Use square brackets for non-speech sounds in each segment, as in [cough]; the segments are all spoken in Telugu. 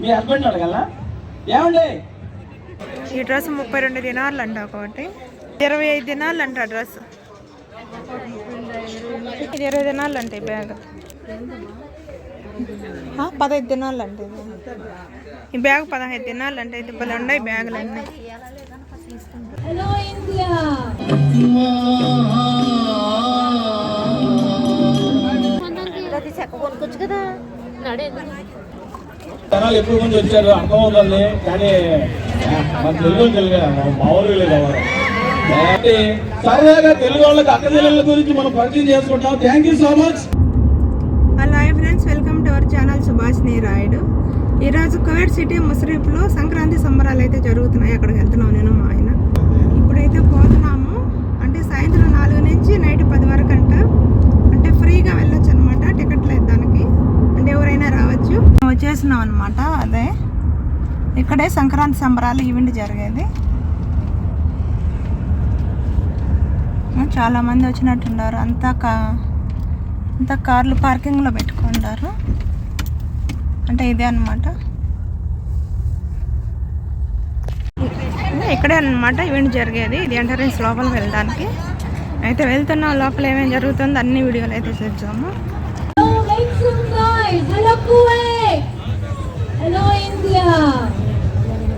మీ హస్బెండ్ అడగలనా ఏమండి? ఈ డ్రెస్ ముప్పై రెండు దినాలు అంట ఒకటి. ఇరవై ఐదు దినాలు అంట ఆ డ్రెస్. ఇది ఇరవై దినాలు అంట ఈ బ్యాగ్. పదహైదు దినాలు అంట ఇది. ఈ బ్యాగ్ పదహైదు దినాలు అంటే ఇది భలే ఉన్నాయి బ్యాగులు అన్నీ Hello, India. జనాలు ఎక్కువ మంది వచ్చారు? అర్థమవుతుంది కానీ మన తెలుగు తెలుగు మామూలు కావాలి కాబట్టి సరదాగా తెలుగు వాళ్ళకి అక్క చెల్లెళ్ళ గురించి మనం పరిచయం చేసుకుంటాం thank you so much hello hi friends welcome to our channel Subhashini Rayudu ఈరోజు కువైట్ సిటీ ముసరీఫ్లో సంక్రాంతి సంబరాలు అయితే జరుగుతున్నాయి. అక్కడికి వెళ్తున్నాం నేను మా ఆయన ఇప్పుడైతే పోతున్నాము అంటే సాయంత్రం నాలుగు నుంచి నైట్ పది వరకు అంట అంటే ఫ్రీగా వెళ్ళొచ్చు అనమాట టికెట్ లేదు దానికి అంటే ఎవరైనా రావచ్చు వచ్చేసినాం అనమాట అదే. ఇక్కడే సంక్రాంతి సంబరాలు ఈవెంట్ జరిగేది. చాలా మంది వచ్చినట్టున్నారు. అంతా కా అంతా కార్లు పార్కింగ్లో పెట్టుకుంటారు. అంటే ఇదే అనమాట ఇక్కడే అనమాట ఈవెంట్ జరిగేది. ఇది ఎంటరెన్స్ లోపల వెళ్ళడానికి. అయితే వెళ్తున్నాం లోపల ఏమేమి జరుగుతుందో అన్ని వీడియోలు అయితే చూద్దాము. Hello, India.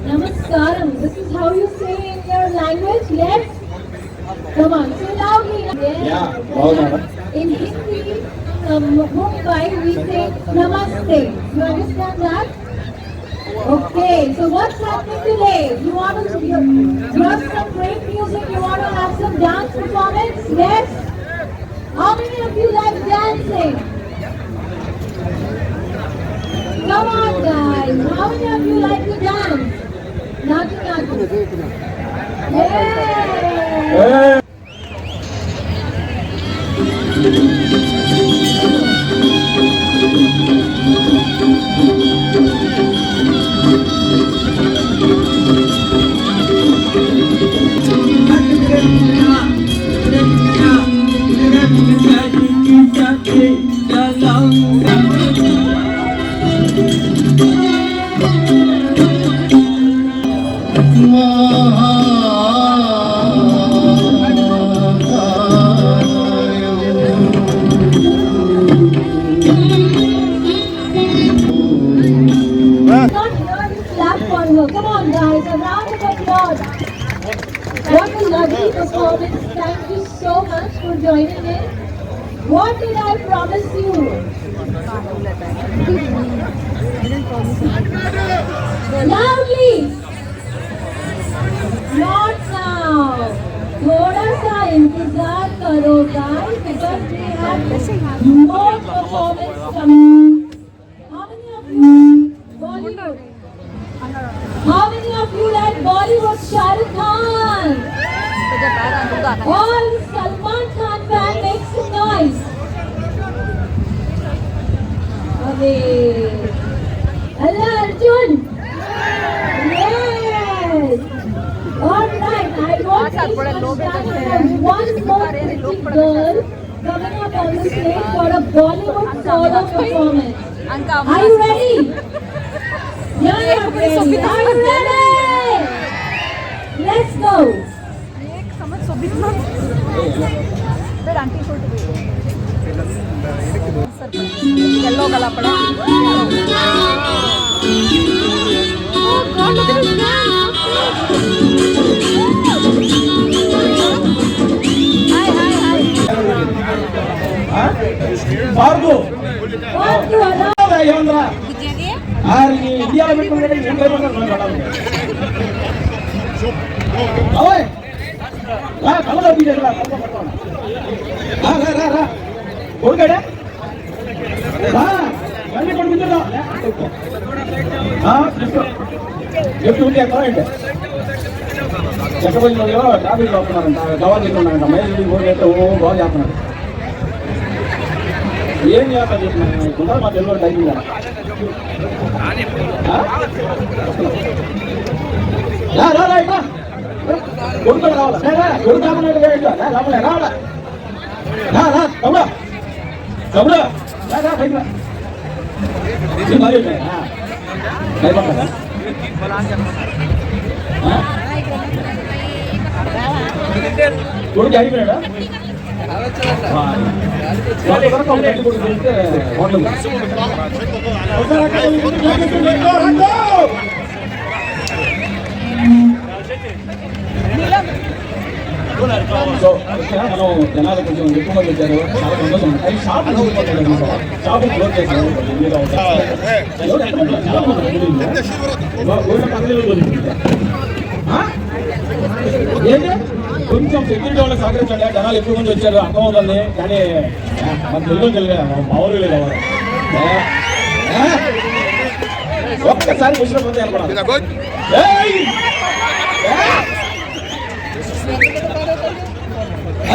Namaskaram. This is how you say in your language, yes? Come on, say loudly. Yes. Yeah. In Hindi, um, Mumbai, we say Namaste. You understand that? Okay, so what's happening today? You want to you have some great music, you want to have some dance performance? Yes? How many of you like dancing? Come on guys, how many of you like to dance? Natu Natu. Yay! Not All Salman Khan fan make some noise. Okay. Allah Arjun. Yes. All right. I want to stand one more pretty girl coming up on the stage for a Bollywood solo performance. [laughs] Are you ready? Yeah, yeah, ready. Are you ready? Let's go. Aunty சொல்லிட்டு போயிடுவோம் எல்லோ கலாப்பழம் பார்கோ పెట్టుకుంటే ఏం పడాలి అవయ్ రా ఎక్కడ గవా తింటున్నారంట మైలు ఓ చేస్తున్నారు ఏం చేస్తా చెప్తున్నా మా తెలుగు టైమింగ్ రా రా రా ఇట్లా కొడుకు రావాలా రా, రా కొడుకు రామన్నాడు ఇట్లా రా రామలే రావాలా రా రా తమ్ముడు తమ్ముడు రా రా పైకి రా ఇది మరి ఉన్నాయా? భయపడ్డారా? ఆ? కొడుకు అయిపోయాడా వాళ్ళ వరకు ఒక గంట కొడుకు వెళ్తే హోటల్ సో ఇక్కడ మనం జనాలు కొంచెం ఎక్కువ మంది వచ్చారు. చాలా సంతోషం. అది షాప్ షాప్ క్లోజ్ చేశారు? ఏంటి? కొంచెం సెక్యూరిటీ వాళ్ళకి సహకరించండి. జనాలు ఎక్కువ మంది వచ్చారు. అర్థం అవుతుంది. కానీ మన తెలుగు తెలియదు ఊరు కావాలి ఒక్కసారి ముసిన పోతే ఏయ్! ఏ? అదే అదే అదే రండి రండి ఎంతమంది ఉన్నారా అక్కడ తెలియలేరా అవునా ఏ మమ్మల్ని మన ఇద్దరం పోదాం, మన ఇద్దరం పోదాం.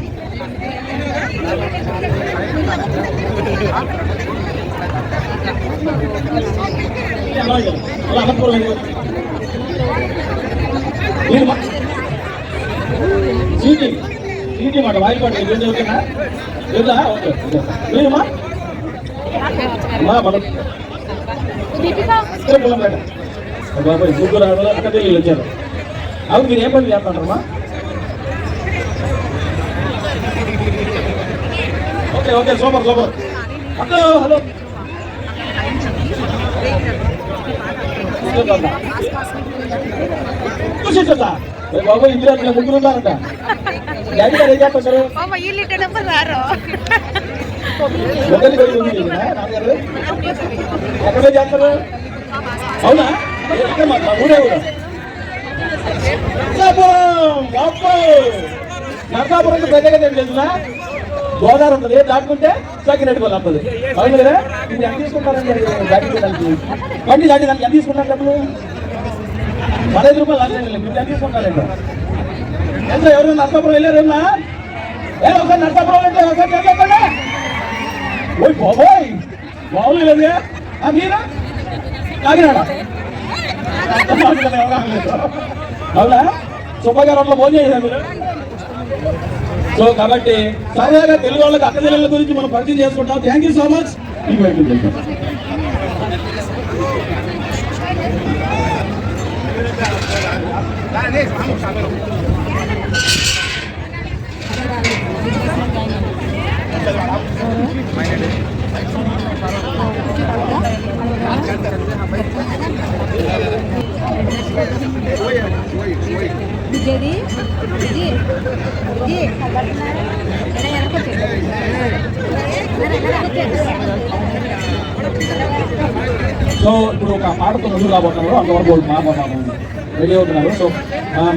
లేదు ఎవరుమా మాట వాయిపాటు ఏం చదువుతున్నా లేదా ఓకే మీరుమా మనం బాబాయ్ ముగ్గురు ఆడవాళ్ళు అక్కడ వెళ్ళి వచ్చారు అవును మీరు ఏం పని చేస్తారమ్మా okay okay super super. Hello బాబు అట్లా ముగ్గురు ఉన్నారంట. డాడీ గారు ఏం చేస్తారు ఎక్కడ అవునా? మా ఊరే నరసాపురం! నరసాపురం అంటే ప్రత్యేకత ఏం తెలుసునా గోదావరి ఉంటుంది దాటుకుంటే సకినట్టు వాళ్ళు అప్పుడు. అవును కదా? ఇప్పుడు ఎంత తీసుకుంటారండి దాటించడానికి బండి దాటిదానికి ఎంత తీసుకుంటారు డబ్బులు? పదహైదు రూపాయలు లాస్ట్ ఇప్పుడు ఎంత తీసుకుంటారండి ఎంత? ఎవరు నరసాపురం వెళ్ళారు ఏమన్నా? ఏ ఒకసారి నరసాపురం అంటే ఒకసారి చెప్పండి ఓయ్ బాబోయ్! మామూలు లేదు ఆ మీరా? కాకినాడ? అవునా? సుబ్బగారు అట్లా ఫోన్ చేశారు మీరు. సో కాబట్టి సరదాగా తెలుగు వాళ్ళకి అక్క తెలుగుల గురించి మనం పరిచయం చేసుకుంటాం. Thank you so much Wait, wait, wait. Jadi jadi jadi so ఇప్పుడు ఒక పాటతో ముందు రాబోతున్నారు. అంతవరకు వాళ్ళు మా పాపం రెడీ అవుతున్నారు. సో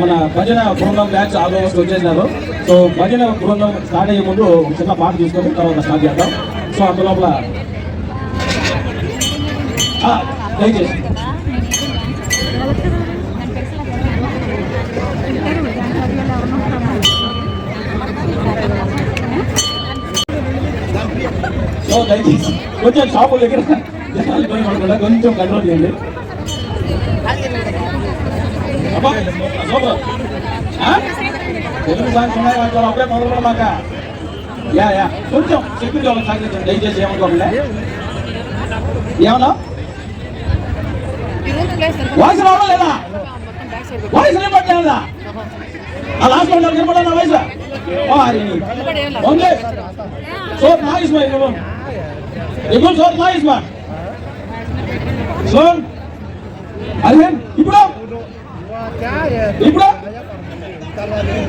మన భజన బృందం బ్యాచ్ ఆల్మోస్ట్ వచ్చేసినారు. సో భజన బృందం స్టార్ట్ అయ్యే ముందు చిన్న పాట తీసుకొని తర్వాత స్టార్ట్ చేద్దాం. సో అంత లోపల దయచేసి. సో దయచేసి కొంచెం షాపు దగ్గర జనాలు పోయి పడకుండా కొంచెం కంట్రోల్ చేయండి? తెలుగు సాంగ్స్ ఉన్నాయి వాటిలో అప్పుడే మొదలు మాక. Yeah yeah. కొంచెం సెక్యూరిటీ వాళ్ళకి సహకరించండి దయచేసి ఏమనుకోకుండా. ఏమన్నా? వాయిస్ రావడం లేదా? వాయిస్ నిలబట్టలేదా ఆ లాస్ట్లో నిలబడా నా voice okay. Sort nice man, come on. You go sort ఇప్పుడు ఇప్పుడు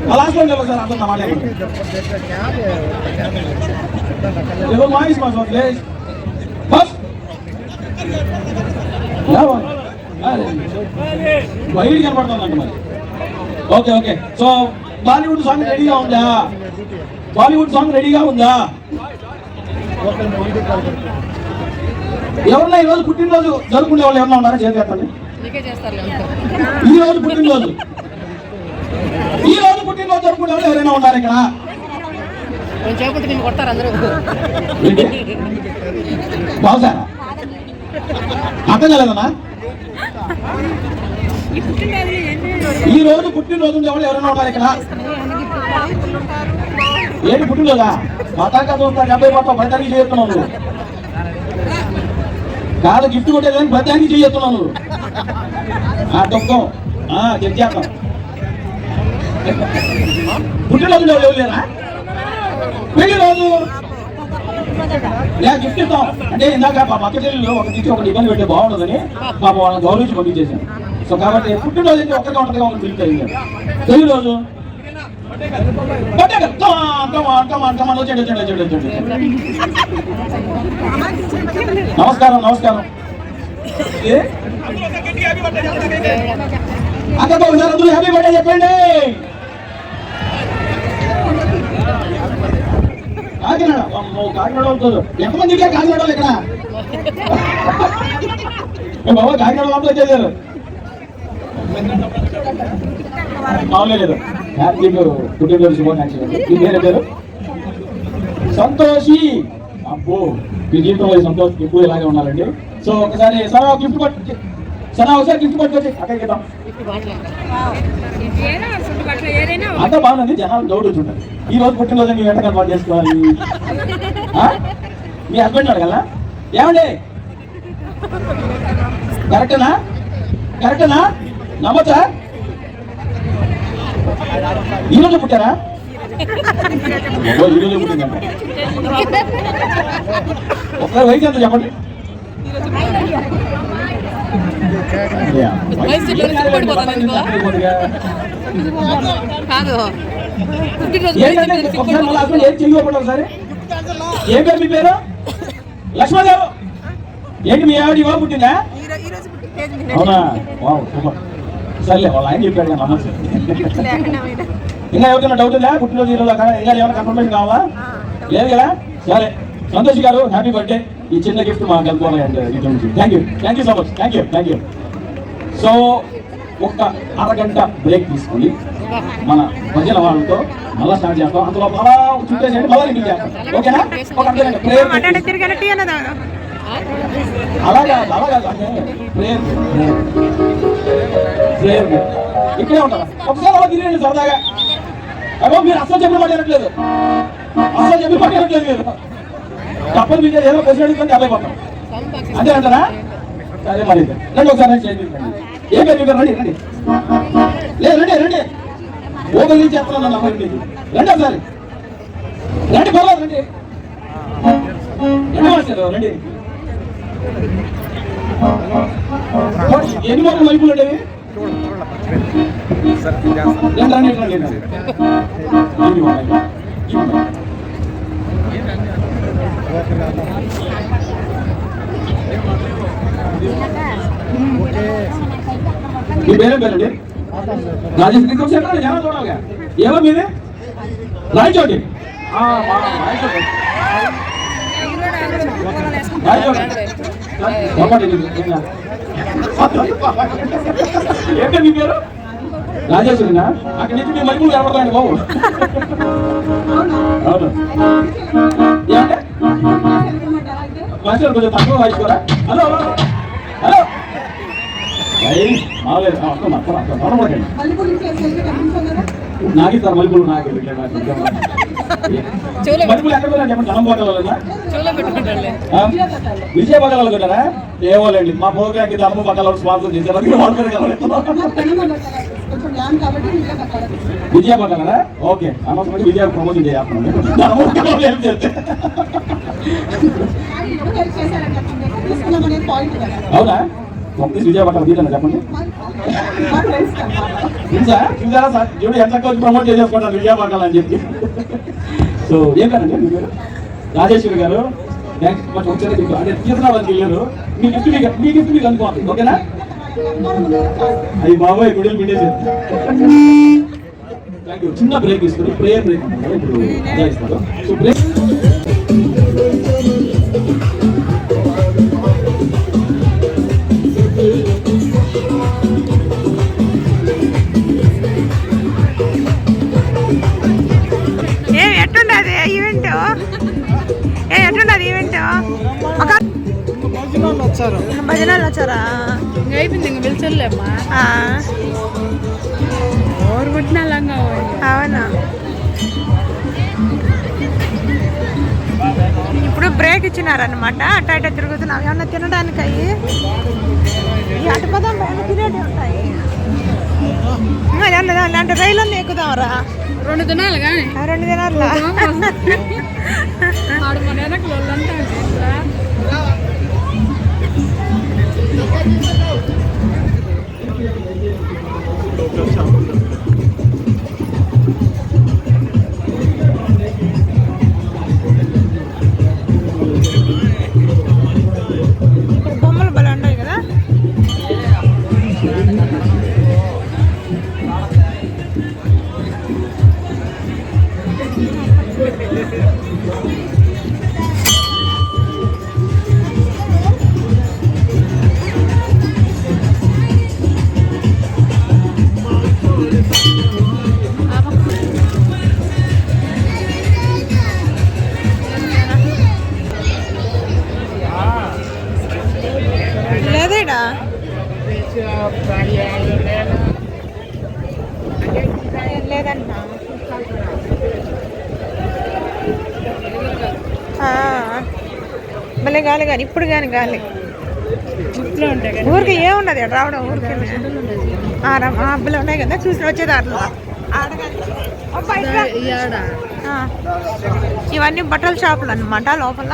అలా లాస్ట్ వన్ సార్ అంత కావాలి ఎవరు వాయిస్ మా సార్ ప్లీజ్ బస్ బయట కనపడుతుందంట మరి okay okay so Bollywood song రెడీగా ఉందా? బాలీవుడ్ సాంగ్ రెడీగా ఉందా? ఎవరన్నా ఈ రోజు పుట్టినరోజు జరుపుకునే వాళ్ళు ఎవరన్నా ఉన్నారా చేతి ఈ రోజు పుట్టినరోజు. ఈ రోజు పుట్టినరోజు జరుపుకునే వాళ్ళు ఎవరైనా ఉన్నారు ఇక్కడ? నేను కొడతారు అందరూ. అర్థం కాలేదమ్మా? ఈ రోజు పుట్టినరోజు ఉండే వాళ్ళు ఎవరైనా ఉన్నారు ఇక్కడ? ఏడు ఏంటి కదా? మతాక చూస్తా డెబ్బై మొత్తం ప్రతిదానికి చేస్తున్నావు నువ్వు. కాదు గిఫ్ట్ కొట్టేదాన్ని ప్రతిదానికి చేస్తున్నావు నువ్వు. ఆ తొక్కం. ఆ చెప్తాం పుట్టినరోజు ఎవరు లేరా పెళ్ళి రోజు. నేను గిఫ్ట్ ఇస్తాం. అంటే ఇందాక మా పక్క చెల్లెలు ఒక తీసి ఒకటి ఇబ్బంది పెడితే బాగుండదని పాప వాళ్ళని గౌరవించి పంపించేశాను సో కాబట్టి పుట్టినరోజు అయితే ఒక్కగా ఉంటుంది ఒక పిలిచి పెళ్ళి రోజు. పట్టాక, come on, come on, come on, నమస్కారం నమస్కారం. అక్కతో ఒకసారి అందరూ హ్యాపీ బర్త్డే చెప్పండి. కాకినాడ. కాకినాడ అవుతుంది ఎంతమంది కాకినాడ వాళ్ళు ఇక్కడ? బాబా కాకినాడ వాళ్ళు వచ్చేసారు. లేదు హ్యాపీ పుట్టినరోజు శుభాకాంక్షలు మీ పేరు పేరు? సంతోషి. అబ్బో మీ జీవితంలో ఈ సంతోష్ ఎప్పుడు ఇలాగే ఉన్నారండి సో ఒకసారి సరా గిఫ్ట్ పట్టు సరా ఒకసారి గిఫ్ట్ పట్టుకొచ్చి అక్కడికి వెళ్దాం. అంతా బాగుంది జనాలు డౌట్ వచ్చుంటారు ఈ రోజు పుట్టినరోజు మీ వెంట కన్వర్ట్ చేసుకోవాలి. మీ హస్బెండ్ అడగల ఏమండి? కరెక్టేనా? కరెక్టేనా? నమ్మచ్చా? ఈ రోజు పుట్టారా? ఓ, ఈ రోజు పుట్టిందంట ఒకసారి వయసు ఎంత చెప్పండి? కాదు. ఏం పేరు మీ పేరు? లక్ష్మణ గారు. ఏంటి మీ ఆవిడ ఇవాళ పుట్టిందా. అవునా? Wow super. సర్లే వాళ్ళు ఆయన చెప్పాడు కదా నమ్మచ్చు ఇంకా ఎవరికైనా డౌట్ ఉందా? పుట్టినరోజు ఈరోజు అక్కడ? ఇంకా ఏమైనా కన్ఫర్మేషన్ కావాలా? లేదు కదా? సరే. సంతోష్ గారు హ్యాపీ బర్త్డే ఈ చిన్న గిఫ్ట్ మాకు అనుకోవాలి అండ్ ఇటు నుంచి thank you thank you so much thank you thank you so ఒక్క అరగంట బ్రేక్ తీసుకుని మన భజన వాళ్ళతో మళ్ళా స్టార్ట్ చేస్తాం. అందులో మళ్ళా చుట్టేసేయండి మళ్ళా రిపీట్ చేస్తాం. ఓకేనా? ఒక అర్ధగంట ప్రేయర్ అలాగా అలాగా ప్రేయర్ ప్రేయర్ ఇక్కడే ఉంటారా ఒకసారి అలా తిరిగి సరదాగా. అమ్మో మీరు అసలు చెప్పిన మాట అసలు చెప్పి మాట మీరు. తప్పని మీకు ఏదో క్వశ్చన్ అడుగుతుంది అదే పోతాం అంతే అంటారా? సరే మరి అయితే. రండి ఒకసారి చేయండి ఏం పేరు మీ పేరు? రండి రండి. లేదు రండి రండి. ఓపెన్ నుంచి చెప్తున్నాను నా అమ్మాయి మీకు. రండి ఒకసారి. రండి పర్లేదు రండి. రండి మాస్టర్ రండి. ఎన్ని మొక్కలు వైపులు ఉండేవి రండి రండి రండి రండి ఇవి ఉన్నాయి. ఇవి ఉన్నాయి. మీ పేరే పేరండి రాజేష్ ఆ, మా పేరు? రాజేశ్వరినా? అక్కడి నుంచి మీ మరుపులు కనపడతాయండి బాబు. అవును. ఏమంటే కొంచెం తక్కువ వాయిసుకోరా హలో హలో హలో. అయ్యి మాలేదు అర్థం అర్థం అర్థం తొడమడకండి నాకు ఇస్తారు మలుపులు నాకు మలుపులు ఎక్కడ పోయినా చెప్పండి. జనం పోగలరా చెవులో పెట్టుకుంటారులే. విజయ పక్కల అనుకుంటారా ఏమోలేండి మా ప్రోగ్రామ్కి ధర్మ పక్కల స్పాన్సర్ చేశారు అందుకే వాళ్ళ పేరు కలవలేదు. విజయ పక్కలరా ఓకే అనవసరం విజయ ప్రమోషన్ చేస్తే? అవునా? ఒక్క విజయ పక్కల తీరన్నా చెప్పండి. చూసా చూసారా? సార్? చూడు ఎంత ప్రమోట్ చేసేసుకుంటారు విజయ పక్కల అని చెప్పి. సో ఏం కాదండి మీ రాజేశ్వరి గారు థ్యాంక్స్ కొంచెం ఒకసారి మీకు అంటే తీసుకురా వెళ్ళారు. మీ గిఫ్ట్ మీకు మీ గిఫ్ట్ మీకు అనుకోండి ఓకేనా? అది బాబాయ్ గుడిలు పిండేసారు థ్యాంక్ యూ చిన్న బ్రేక్ ఇస్తారు ప్రేయర్ బ్రేక్ ఇప్పుడు సో బ్రేక్ వచ్చారా ఇంకా అయిపోయింది ఇంక పిలిచలేమ్మా. ఎవరు పుట్టినా లంగా అవునా? ఇప్పుడు బ్రేక్ ఇచ్చినారనమాట అట్ట అట్ట తిరుగుతున్నాం. ఏమన్నా తినడానికి అయ్యి ఈ అటు పదం పైన తినేటి ఉంటాయి. అలాంటి రైలు అన్నీ ఎక్కుదాంరా. రెండు దినాలు కానీ. రెండు దినాల్లో ఆడు మన కానీ గాలి. ఊరికి ఏమున్నది రావడం ఊరికి. అబ్బలు ఉన్నాయి కదా చూసి వచ్చేదారులు ఇవన్నీ బట్టల షాపులు అన్నమాట లోపల.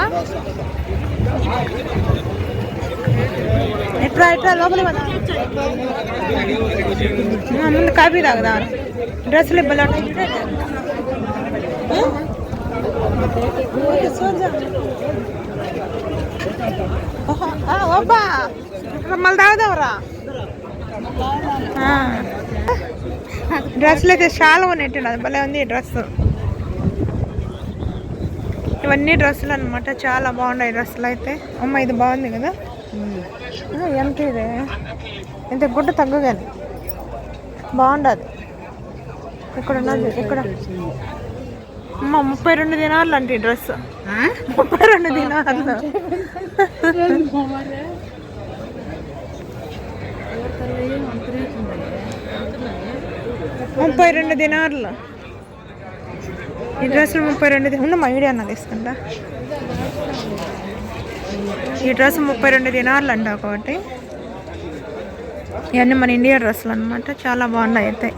ఎట్లా ఎట్లా లోపల ముందు కాఫీ తాగదా. డ్రెస్సులు ఇబ్బలు ఉన్నాయి. ಒಬ್ಬ మళ్ళీ తాగుదావురా డ్రెస్సులు అయితే చాలా ఉన్నట్టు అది భలే ఉంది ఈ డ్రెస్. ఇవన్నీ డ్రెస్సులు అనమాట చాలా బాగున్నాయి డ్రెస్సులు అయితే. అమ్మ ఇది బాగుంది కదా? ఎంత ఇది. ఇంత గుడ్డ తగ్గగాని. బాగుండదు. ఇక్కడ ఉన్నది ఇక్కడ. అమ్మ ముప్పై రెండు దినాలు అంటే డ్రెస్. ముప్పై రెండు దినాలు. ముప్పై రెండు దినార్లు ఈ డ్రెస్సులు ముప్పై రెండు ది- ఉన్న మా వీడియో అన్న తీసుకుంటా. ఈ డ్రెస్ ముప్పై రెండు దినార్లు అంట ఒకటి. ఇవన్నీ మన ఇండియా డ్రెస్సులు అనమాట చాలా బాగున్నాయి అయితే.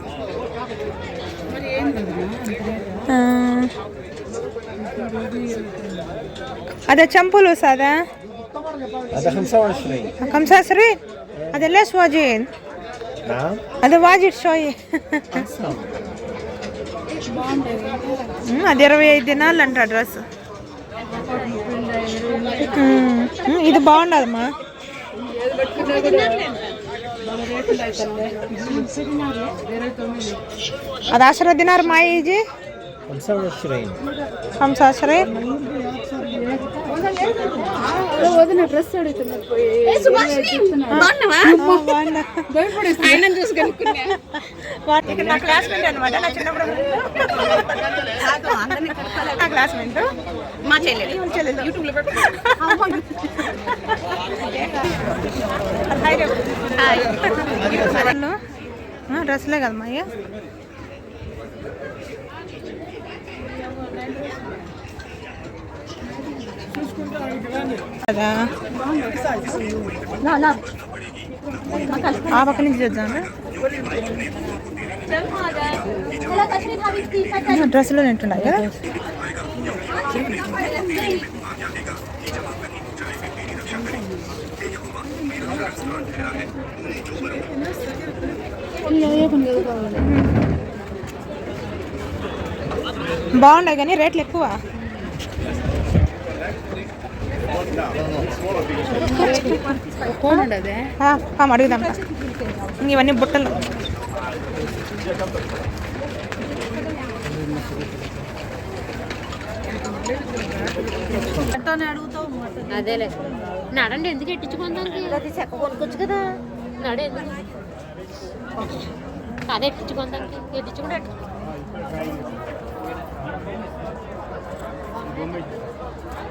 ఆ. అదే చంపులు సాదా هذا 25 కంసాసరి అదే లెస్ వాజిద్ نعم అది వాజిద్ షోయి ఉమ్, అది ఇరవై ఐదు దినాలు అంట డ్రెస్ ఉమ్, ఉమ్, ఇది బాగుండదమ్మా అది ఆశ్ర దినారు మా ఈజీ 25 కంసాసరి వదిన డ్రెస్ అడుగుతున్నారు పోయి ఆయన చూసి కనుక్కున్నా వాటికి నా క్లాస్మేట్ అనమాట నా చిన్నప్పుడు నా క్లాస్మేట్ మా చెల్లెలు చెల్లెలు యూట్యూబ్లో పెట్టు డ్రెస్లే కదమ్మా అయ్యా కదా? ఆ పక్క నుంచి చూద్దాం డ్రెస్సులో ఉంటున్నాయి బాగున్నాయి కానీ రేట్లు ఎక్కువ. కోనండి అదే ఆ, కామ్ అడుగుదాం ఇంక ఇవన్నీ బుట్టలు అదేలే నడండి ఎందుకు ఎట్టించుకుందాం చెక్క కొనుక్కొచ్చు కదా నడు ఎందుకు అదే ఎట్టించుకుందానికి ఎట్టించుకుంటే మటి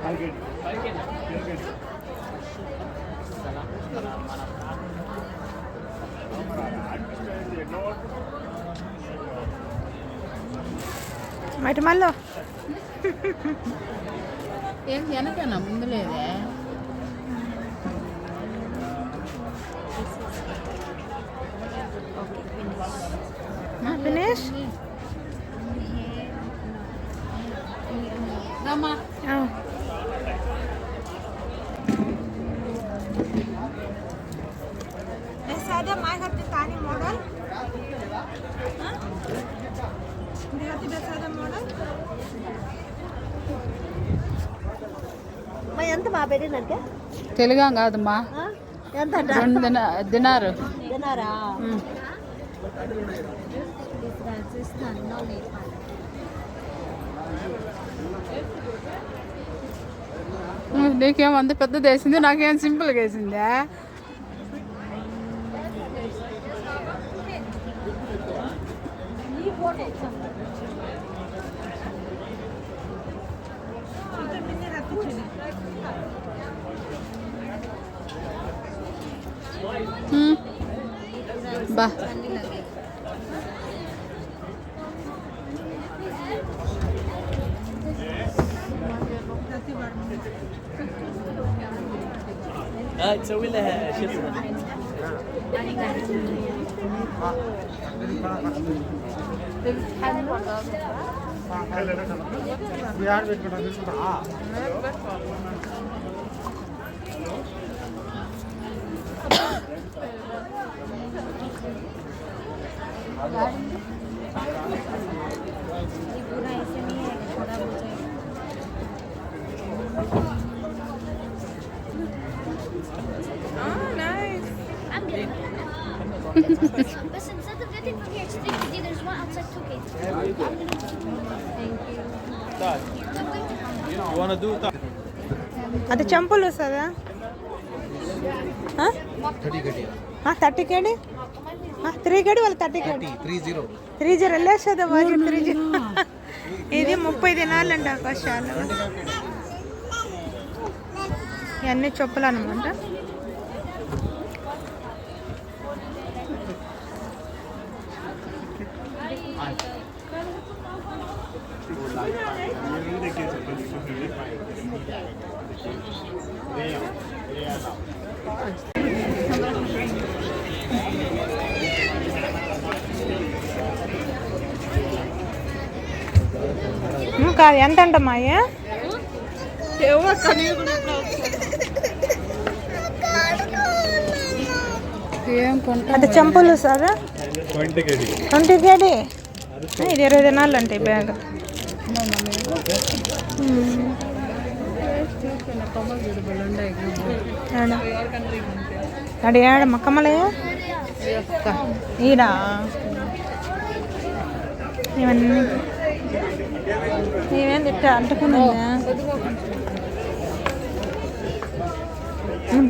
మళ్ళీ. ఏం వెనకనా ముందు లేదే. ఎంత మా పెట్టినట్టే తెలుగా కాదమ్మా. ఎంత రెండు దిన దినారు. తిన్నారా నీకేం అంత పెద్దది వేసింది నాకేం సింపుల్గా వేసిందా হুম বাহ هاي تسوي لها شو اسمه؟ Oh, nice. I'm instead of getting from here there's one outside 2K. Thank you. You want to do that? At the champal? Thirty KD. Three KD వాళ్ళు thirty KD? Three zero. Three zero. వెళ్ళేస్తుంది బాగా త్రీ జీరో? ఇది ముప్పై దినాలండి ఆకాశాలు ఇవన్నీ చెప్పులు అనమాట. ఉమ్, కాదు. ఎంత అంటమ్మా అది చెంపులు సార్? ట్వంటీ కేడి ఇది ఇరవై దినాలు అంటే బ్యాగ్. ఉమ్. ఏడ? అడి ఏడ మక్కమ్మలయ్య ఈడా? ఇవన్నీ. ఇవేం తిట్ట? అంటుకున్నా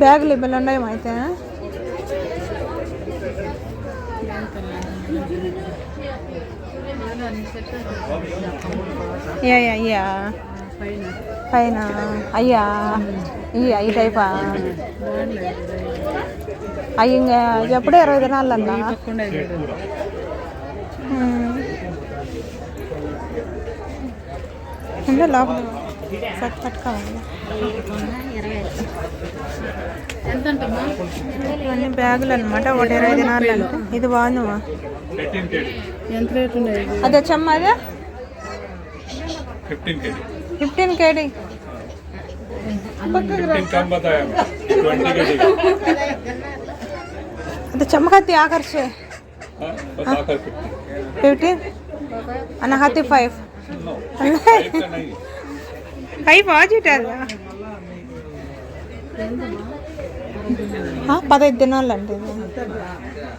బ్యాగులు ఇబ్బంది ఉన్నాయి అయితే? Yeah yeah yeah. పైన. అయ్యా. ఇయ్యా ఈ టైపా? అయ్యి ఇంకా ఎప్పుడే ఇరవై దినాలు అన్నా కాకుండా లోపల సట్ పట్టుకోవాలి. ఇవన్నీ బ్యాగులు అనమాట ఒకటి ఇరవై దినాలు ఇది బాగుందమ్మా. అది వచ్చమ్మా అదే? ఫిఫ్టీన్ కేడీ. ಅದು ಚಮಕತ್ತಿ ఆకర్షే ఫిఫ్టీన్. ಅನ್ನ ಹತ್ತಿ ಫೈವ್ పైప్ ఆజిటారు పదహైదు దినాలు అంటే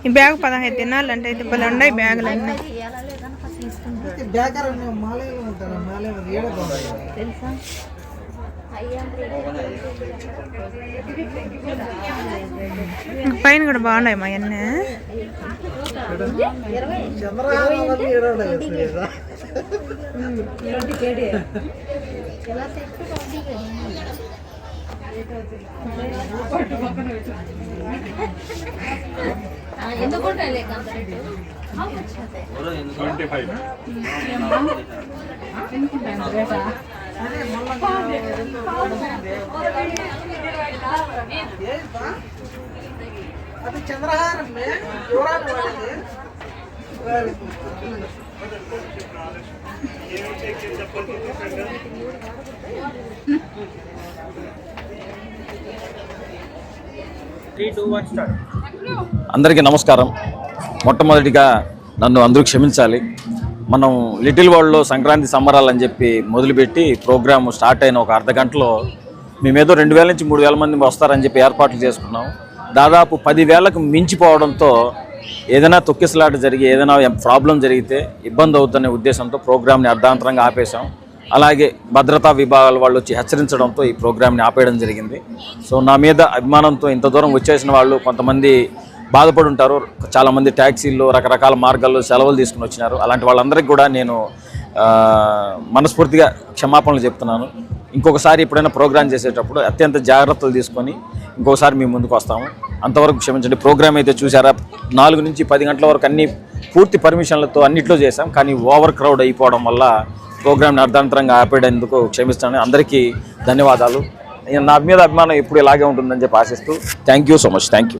ఈ బ్యాగ్ పదహైదు దినాలు అంటే ఇది భలే ఉన్నాయి బ్యాగులు అన్నీ. పైన కూడా బాగున్నాయి మా అన్నీ. ట్వంటీ ఫైవ్ అది చంద్రహారం యువరాలు వాడింది అందరికీ నమస్కారం. మొట్టమొదటిగా నన్ను అందరూ క్షమించాలి. మనం లిటిల్ వరల్డ్లో సంక్రాంతి సంబరాలు అని చెప్పి మొదలుపెట్టి ప్రోగ్రామ్ స్టార్ట్ అయిన ఒక అర్ధ గంటలో మేమేదో రెండు వేల నుంచి మూడు వేల మంది వస్తారని చెప్పి ఏర్పాట్లు చేసుకున్నాం. దాదాపు పదివేలకు మించిపోవడంతో ఏదైనా తొక్కిసలాట జరిగి ఏదైనా ప్రాబ్లం జరిగితే ఇబ్బంది అవుతున్న ఉద్దేశంతో ప్రోగ్రామ్ని అర్ధాంతరంగా ఆపేశాం. అలాగే భద్రతా విభాగాల వాళ్ళు వచ్చి హెచ్చరించడంతో ఈ ప్రోగ్రామ్ని ఆపేయడం జరిగింది. సో నా మీద అభిమానంతో ఇంత దూరం వచ్చేసిన వాళ్ళు కొంతమంది బాధపడి ఉంటారు చాలామంది ట్యాక్సీల్లో రకరకాల మార్గాల్లో సెలవులు తీసుకుని వచ్చినారు. అలాంటి వాళ్ళందరికీ కూడా నేను మనస్ఫూర్తిగా క్షమాపణలు చెప్తున్నాను. ఇంకొకసారి ఎప్పుడైనా ప్రోగ్రామ్ చేసేటప్పుడు అత్యంత జాగ్రత్తలు తీసుకొని ఇంకొకసారి మీ ముందుకు వస్తాము. అంతవరకు క్షమించండి. ప్రోగ్రామ్ అయితే చూసారా నాలుగు నుంచి పది గంటల వరకు అన్ని పూర్తి పర్మిషన్లతో అన్నిట్లో చేసాం కానీ ఓవర్ క్రౌడ్ అయిపోవడం వల్ల ప్రోగ్రామ్ని అర్ధాంతరంగా ఆపేటందుకు క్షమిస్తాను. అందరికీ ధన్యవాదాలు. నా మీద అభిమానం ఎప్పుడు ఇలాగే ఉంటుందని చెప్పి ఆశిస్తూ thank you so much. Thank you.